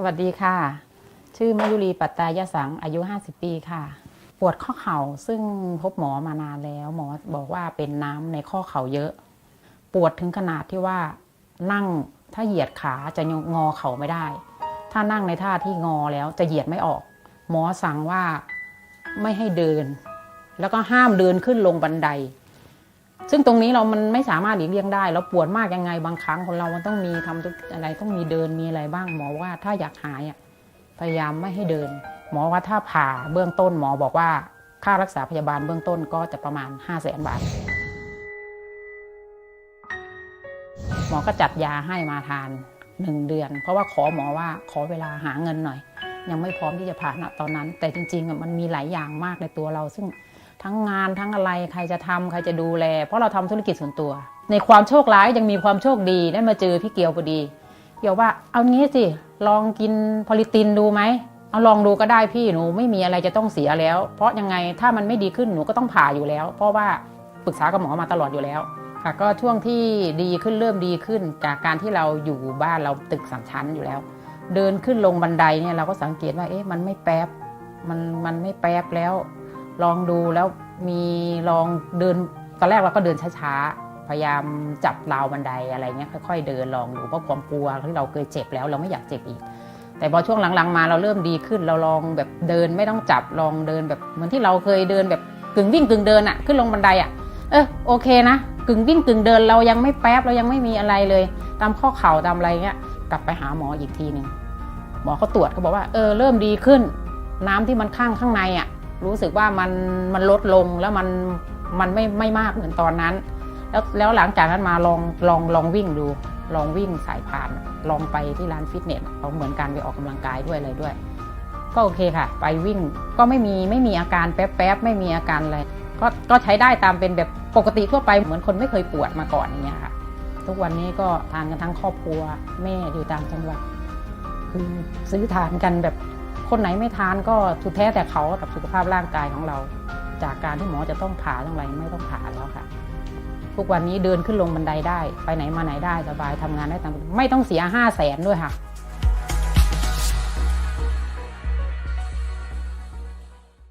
สวัสดีค่ะ ชื่อมายุรีปัตตายสัง อายุ 50 ปีค่ะ ปวดข้อเข่าซึ่งพบหมอมานานแล้ว หมอบอกว่าเป็นน้ำในข้อเข่าเยอะ ปวดถึงขนาดที่ว่านั่งถ้าเหยียดขาจะงอเข่าไม่ได้ ถ้านั่งในท่าที่งอแล้วจะเหยียดไม่ออก หมอสั่งว่าไม่ให้เดิน แล้วก็ห้ามเดินขึ้นลงบันได ซึ่งตรงนี้เรามันไม่สามารถหลีกเลี่ยงได้ เราปวดมากยังไงบางครั้งคนเรามันต้องมีทำทุกอะไรต้องมีเดินมีอะไรบ้างหมอว่าถ้าอยากหายอะพยายามไม่ให้เดิน หมอว่าถ้าผ่าเบื้องต้นหมอบอกว่าค่ารักษาพยาบาลเบื้องต้นก็จะประมาณ 5 0 0แสนบาท หมอก็จัดยาให้มาทานหนึ่งเดือน เพราะว่าขอหมอว่าขอเวลาหาเงินหน่อย ยังไม่พร้อมที่จะผ่าณตอนนั้น แต่จริงๆมันมีหลายอย่างมากในตัวเรา ซึ่ง ทั้งงานทั้งอะไรใครจะทำใครจะดูแล เพราะเราทำธุรกิจส่วนตัว ในความโชคร้ายยังมีความโชคดีได้มาเจอพี่เกียวพอดีเกียวว่าเอางี้สิลองกินพอลิตินดูไหมเอาลองดูก็ได้พี่หนูไม่มีอะไรจะต้องเสียแล้ว เพราะยังไงถ้ามันไม่ดีขึ้นหนูก็ต้องผ่าอยู่แล้ว เพราะว่าปรึกษากับหมอมาตลอดอยู่แล้วค่ะก็ช่วงที่ดีขึ้นเริ่มดีขึ้นจากการที่เราอยู่บ้านเราตึกสามชั้นอยู่แล้ว เดินขึ้นลงบันไดเนี่ยเราก็สังเกตว่าเอ๊ะมันไม่แป๊บมันมันไม่แป๊บแล้ว ลองดูแล้วมีลองเดินตอนแรกเราก็เดินช้าๆ พยายามจับราวบันไดอะไรเงี้ยค่อย ๆ เดินลองดูเพราะความกลัวที่เราเคยเจ็บแล้วเราไม่อยากเจ็บอีก แต่พอช่วงหลังๆมาเราเริ่มดีขึ้นเราลองแบบเดินไม่ต้องจับลองเดินแบบเหมือนที่เราเคยเดินแบบกึ่งวิ่งกึ่งเดินอะขึ้นลงบันไดอะเออโอเคนะกึ่งวิ่งกึ่งเดินเรายังไม่แป๊บเรายังไม่มีอะไรเลย ตามข้อเข่าตามอะไรเงี้ยกลับไปหาหมออีกทีหนึ่งหมอเขาตรวจเขาบอกว่าเออเริ่มดีขึ้น น้ำที่มันข้างข้างในอะ รู้สึกว่ามันมันลดลงแล้วมันมันไม่ไม่มากเหมือนตอนนั้น แล้วแล้วหลังจากนั้นมาลองลองลองวิ่งดู ลองวิ่งสายพาน ลองไปที่ร้านฟิตเนสเอาเหมือนการไปออกกำลังกายด้วยอะไรด้วย ก็โอเคค่ะ ไปวิ่งก็ไม่มีไม่มีอาการแป๊บๆไม่มีอาการอะไรก็ก็ใช้ได้ตามเป็นแบบปกติทั่วไปเหมือนคนไม่เคยปวดมาก่อนอย่างเงี้ยค่ะ ทุกวันนี้ก็ทานกันทั้งครอบครัวแม่อยู่ต่างจังหวัดคือซื้อทานกันแบบ คนไหนไม่ทานก็สุดแท้แต่เขากับสุขภาพร่างกายของเรา จากการที่หมอจะต้องผ่าทั้งไรไม่ต้องผ่าแล้วค่ะ ทุกวันนี้เดินขึ้นลงบันไดได้ ไปไหนมาไหนได้สบายทำงานได้ตามไม่ต้องเสียห้าแสนด้วยค่ะ